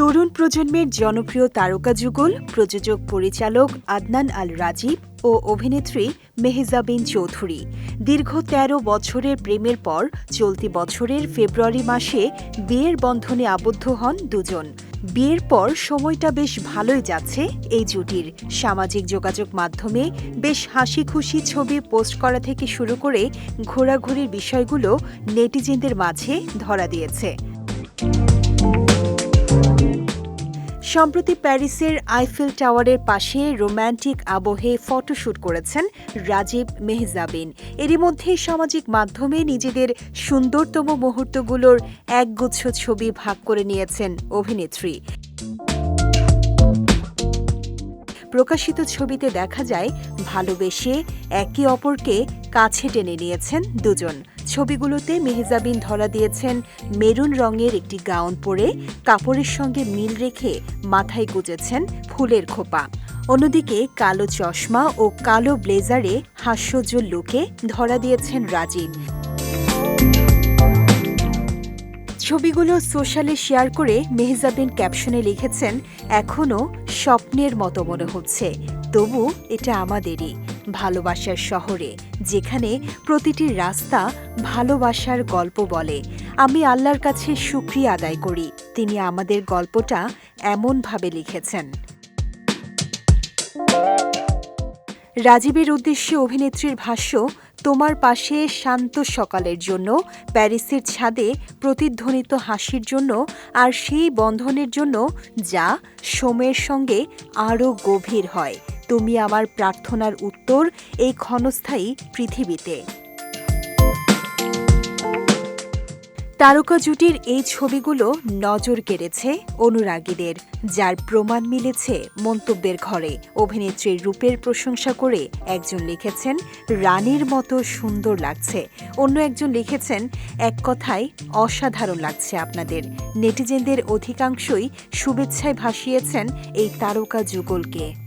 তরুণ প্রজন্মের জনপ্রিয় তারকা যুগল, প্রযোজক পরিচালক আদনান আল রাজীব ও অভিনেত্রী মেহজাবিন চৌধুরী। দীর্ঘ ১৩ বছরের প্রেমের পর চলতি বছরের ফেব্রুয়ারি মাসে বিয়ের বন্ধনে আবদ্ধ হন দুজন। বিয়ের পর সময়টা বেশ ভালোই যাচ্ছে এই জুটির। সামাজিক যোগাযোগ মাধ্যমে বেশ হাসি খুশি ছবি পোস্ট করা থেকে শুরু করে ঘোরাঘুরির বিষয়গুলো নেটিজেনদের মাঝে ধরা দিয়েছে। সম্প্রতি প্যারিসের আইফেল টাওয়ারের পাশে রোম্যান্টিক আবহে ফটোশ্যুট করেছেন রাজীব মেহজাবিন। এরই মধ্যে সামাজিক মাধ্যমে নিজেদের সুন্দরতম মুহূর্তগুলোর একগুচ্ছ ছবি ভাগ করে নিয়েছেন অভিনেত্রী। প্রকাশিত ছবিতে দেখা যায়, ভালোবেসে একে অপরকে কাছে টেনে নিয়েছেন দুজন। ছবিগুলোতে মেহজাবিন ধরা দিয়েছেন মেরুন রঙের একটি গাউন পরে কাপড়ের সঙ্গে মিল রেখে মাথায় গুজেছেন ফুলের খোপা। অন্যদিকে কালো চশমা ও কালো ব্লেজারে হাস্যজ্জ্বল লোকে ধরা দিয়েছেন রাজীব। ছবিগুলো সোশ্যালে শেয়ার করে মেহজাবিন ক্যাপশনে লিখেছেন এখনও স্বপ্নের মতো মনে হচ্ছে। তবু এটা আমাদেরই, ভালোবাসার শহরে, যেখানে প্রতিটি রাস্তা ভালোবাসার গল্প বলে। আমি আল্লাহর কাছে সুক্রিয়া আদায় করি, তিনি আমাদের গল্পটা এমনভাবে লিখেছেন। রাজীবের উদ্দেশ্যে অভিনেত্রীর ভাষ্য, তোমার পাশে শান্ত সকালের জন্য, প্যারিসের ছাদে প্রতিধ্বনিত হাসির জন্য, আর সেই বন্ধনের জন্য যা সোমের সঙ্গে আরও গভীর হয়। তুমি আমার প্রার্থনার উত্তর এই ক্ষণস্থায়ী পৃথিবীতে। তারকা জুটির এই ছবিগুলো নজর কেড়েছে অনুরাগীদের, যার প্রমাণ মিলেছে মন্তব্যের ঘরে। অভিনেত্রীর রূপের প্রশংসা করে একজন লিখেছেন, রানীর মতো সুন্দর লাগছে। অন্য একজন লিখেছেন, এক কথায় অসাধারণ লাগছে আপনাদের। নেটিজেনদের অধিকাংশই শুভেচ্ছায় ভাসিয়েছেন এই তারকা যুগলকে।